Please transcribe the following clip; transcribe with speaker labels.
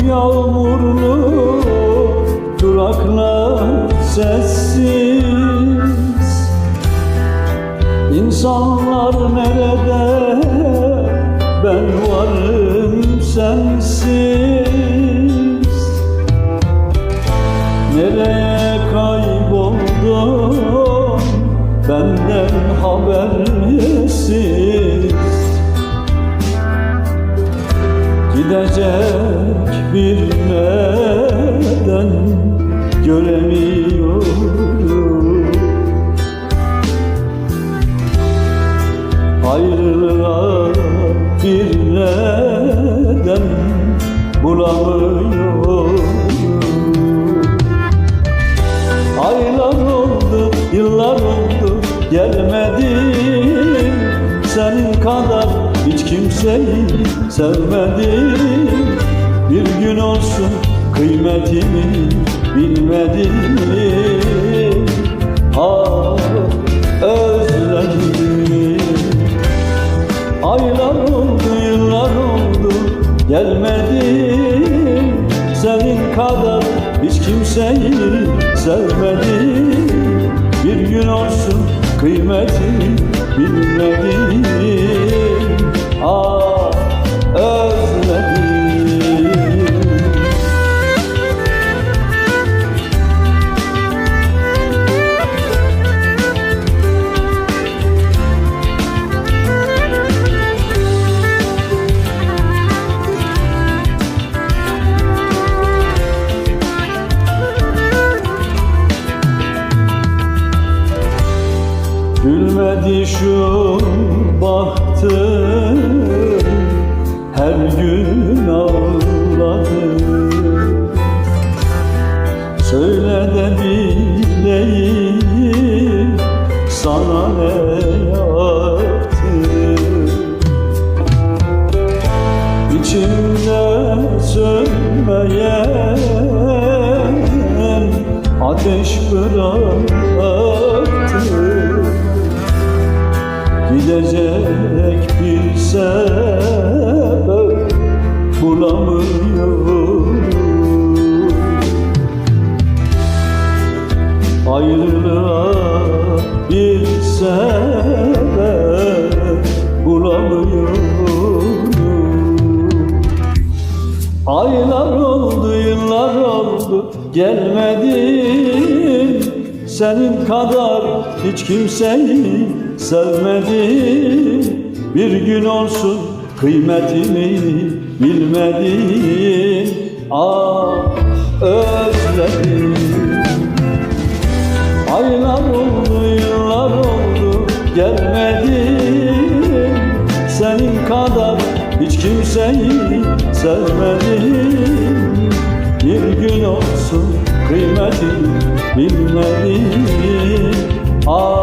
Speaker 1: yağmurlu duraklar sessiz. İnsanlar nerede? Ben varım sensiz. Nereye kayboldun? Benden habersiz. Gidecek bir neden göremiyorum. Ayrılığa bir neden bulamıyorum. Aylar oldu, yıllar oldu gelmedin Senin kadar hiç kimseyi sevmedim Bir gün olsun kıymetimi bilmedim Ah özledim. Aylar oldu, yıllar oldu gelmedin Senin kadar hiç kimseyi sevmedim. Bir gün olsun kıymetini bilmedim Gülmedi şu bahtım Her gün ağladı. Söyle de bileyim Sana ne yaptım İçimde sönmeyen ateş bıraktım Gidecek bir sebep bulamıyorum. Ayrılığa bir sebep bulamıyorum. Aylar oldu, yıllar oldu gelmedin Senin kadar hiç kimseyi sevmedim Bir gün olsun kıymetimi bilmedin Ah özledim. Aylar oldu, yıllar oldu gelmedin Senin kadar hiç kimseyi sevmedim. Bir gün olsun kıymetini bilmedim. Ah